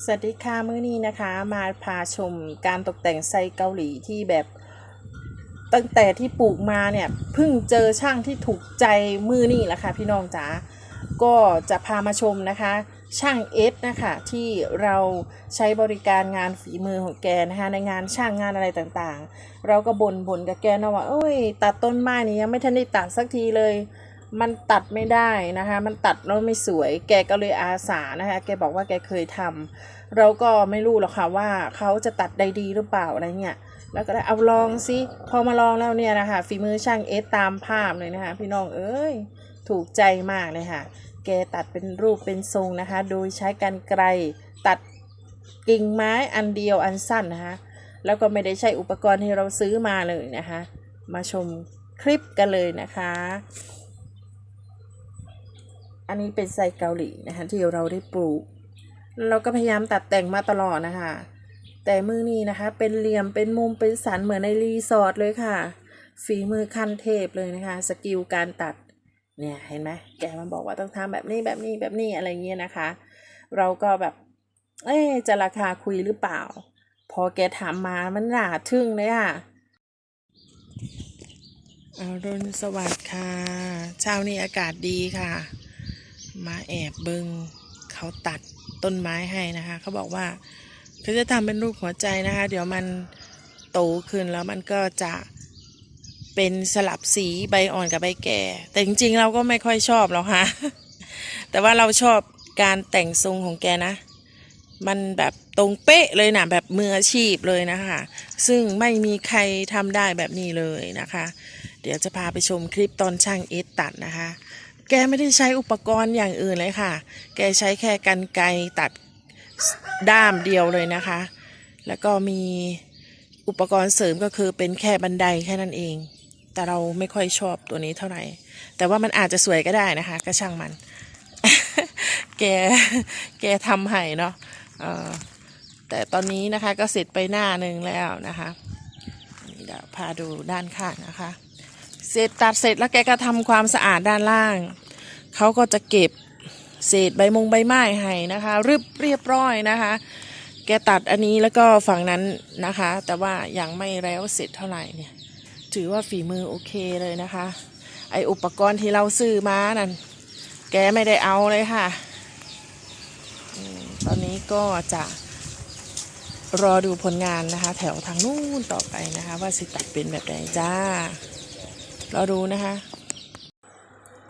สวัสดีค่ะมื้อนี้นะคะ มาพาชมการตกแต่งไซเกาหลีที่แบบตั้งแต่ที่ปลูกมาเนี่ยเพิ่งเจอช่างที่ถูกใจมือนี่แหละค่ะพี่น้องจ๋าก็จะพามาชมนะคะ ช่างเอสนะคะที่เราใช้บริการงานฝีมือของแกนะคะในงานช่างงานอะไรต่างๆ เราก็บ่นบ่นกับแกนะว่าเอ้ย ตัดต้นไม้นี่ยังไม่ทันได้ตัดสักทีเลย มันตัดไม่ได้นะคะ มันตัดแล้วไม่สวย แกก็เลยอาสานะคะ แกบอกว่าแกเคยทำเราก็ไม่รู้หรอกค่ะว่าเขาจะตัดได้ดีหรือเปล่าอะไรเงี้ย แล้วก็ได้เอาลองสิพอมาลองแล้วเนี่ยนะคะฝีมือช่างเอสตามภาพเลยนะคะ พี่น้องเอ้ย ถูกใจมากเลยค่ะ แกตัดเป็นรูปเป็นทรงนะคะ โดยใช้กันไกรตัดกิ่งไม้อันเดียวอันสั้นนะคะ แล้วก็ไม่ได้ใช้อุปกรณ์ที่เราซื้อมาเลยนะคะ มาชมคลิปกันเลยนะคะ อันนี้เป็นไซเกาหลีนะคะที่เราได้ปลูก เราก็พยายามตัดแต่งมาตลอดนะคะ แต่มือนี้นะคะ เป็นเหลี่ยมเป็นมุมเป็นสันเหมือนในรีสอร์ทเลยค่ะ ฝีมือขั้นเทพเลยนะคะ สกิลการตัดเนี่ยเห็นไหมแกมาบอกว่าต้องทำแบบนี้แบบนี้แบบนี้อะไรเงี้ยนะคะ เราก็แบบ เอ๊ะจะราคาคุยหรือเปล่า พอแกถามมามันหนาทึ่งเลยค่ะอรุณสวัสดิ์ค่ะ เช้านี้อากาศดีค่ะ มาแอบเบิงเขาตัดต้นไม้ให้นะคะ เขาบอกว่าเขาจะทำเป็นรูปหัวใจนะคะ เดี๋ยวมันโตขึ้นแล้วมันก็จะเป็นสลับสีใบอ่อนกับใบแก่ แต่จริงๆเราก็ไม่ค่อยชอบหรอกค่ะแต่ว่าเราชอบการแต่งทรงของแกนะ มันแบบตรงเป๊ะเลยนะแบบมืออาชีพเลยนะคะ ซึ่งไม่มีใครทำได้แบบนี้เลยนะคะ เดี๋ยวจะพาไปชมคลิปตอนช่างเอสตัดนะคะ แกไม่ได้ใช้อุปกรณ์อย่างอื่นเลยค่ะ แกใช้แค่กันไกรตัดด้ามเดียวเลยนะคะ แล้วก็มีอุปกรณ์เสริมก็คือเป็นแค่บันไดแค่นั้นเอง แต่เราไม่ค่อยชอบตัวนี้เท่าไหร่ แต่ว่ามันอาจจะสวยก็ได้นะคะก็ช่างมัน แก แกทำให้เนาะแต่ตอนนี้นะคะก็เสร็จไปหน้าหนึ่งแล้วนะคะนี่เดี๋ยวพาดูด้านข้างนะคะ เสร็จตัดเสร็จแล้วแกก็ทำความสะอาดด้านล่าง เขาก็จะเก็บเศษใบมงใบไม้ให้นะคะรึบเรียบร้อยนะคะ แกตัดอันนี้แล้วก็ฝั่งนั้นนะคะ แต่ว่ายังไม่แล้วเสร็จเท่าไหร่เนี่ย ถือว่าฝีมือโอเคเลยนะคะ ไออุปกรณ์ที่เราซื้อมานั่นแกไม่ได้เอาเลยค่ะ ตอนนี้ก็จะรอดูผลงานนะคะ แถวทางนู้นต่อไปนะคะ ว่าสิตัดเป็นแบบไหนจ้ารอดูนะคะ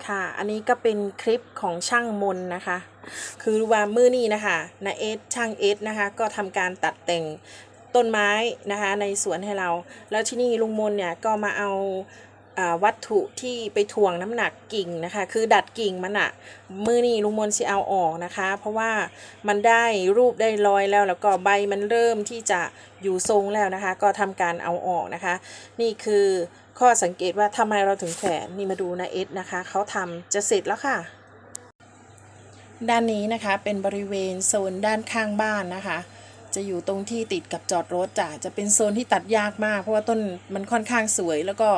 ค่ะ อันนี้ก็เป็นคลิปของช่างมนนะคะ คือว่ามือนี้นะคะนาเอสช่างเอสนะคะ ก็ทำการตัดแต่งต้นไม้นะคะในสวนให้เรา แล้วที่นี่ลุงมนเนี่ยก็มาเอา วัตถุที่ไปถ่วงน้ำหนักกิ่งนะคะ คือดัดกิ่งมันอะมือนี่ลุงมนสิเอาออกนะคะ เพราะว่ามันได้รูปได้รอยแล้ว แล้วก็ใบมันเริ่มที่จะอยู่ทรงแล้วนะคะ ก็ทำการเอาออกนะคะ นี่คือข้อสังเกตว่าทำไมเราถึงแขวนนี่มาดูนะเอสนะคะเขาทำจะเสร็จแล้วค่ะ ด้านนี้นะคะเป็นบริเวณโซนด้านข้างบ้านนะคะ จะอยู่ตรงที่ติดกับจอดรถจ้ะจะเป็นโซนที่ตัดยากมาก เพราะว่าต้นมันค่อนข้างสวย แล้วก็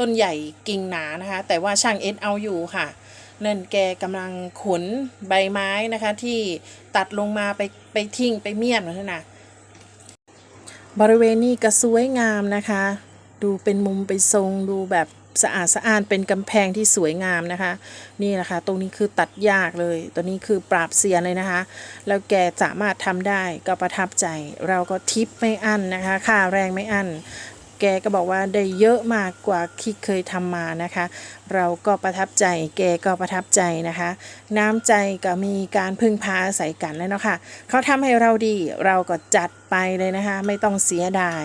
ต้นใหญ่กิ่งหนานะคะ แต่ว่าช่างเอสเอาอยู่ค่ะนั่นแกกำลังขนใบไม้นะคะ ที่ตัดลงมาไปไปทิ้งไปเมียนนั่นะบริเวณนี้ก็สวยงามนะคะ ดูเป็นมุมเป็นทรงดูแบบ สะอาดสะอ้านเป็นกำแพงที่สวยงามนะคะ นี่แหละคะ ตรงนี้คือตัดยากเลย ตัวนี้คือปราบเซียนเลยนะคะ แล้วแกสามารถทำได้ก็ประทับใจ เราก็ทิปไม่อั้นนะคะ ค่าแรงไม่อั้นแกก็บอกว่าได้เยอะมากกว่าที่เคยทำมานะคะ เราก็ประทับใจ แกก็ประทับใจนะคะ น้ำใจก็มีการพึ่งพาอาศัยกันแล้วเนาะค่ะเขาทำให้เราดีเราก็จัดไปเลยนะคะ ไม่ต้องเสียดาย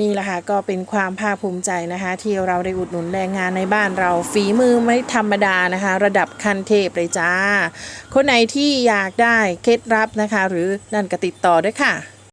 นี่แหละค่ะก็เป็นความภาคภูมิใจนะคะ ที่เราได้อุดหนุนแรงงานในบ้านเราฝีมือไม่ธรรมดานะคะ ระดับขั้นเทพเลยจ้า คนไหนที่อยากได้เคล็ดลับนะคะ หรือนั่นก็ติดต่อด้วยค่ะ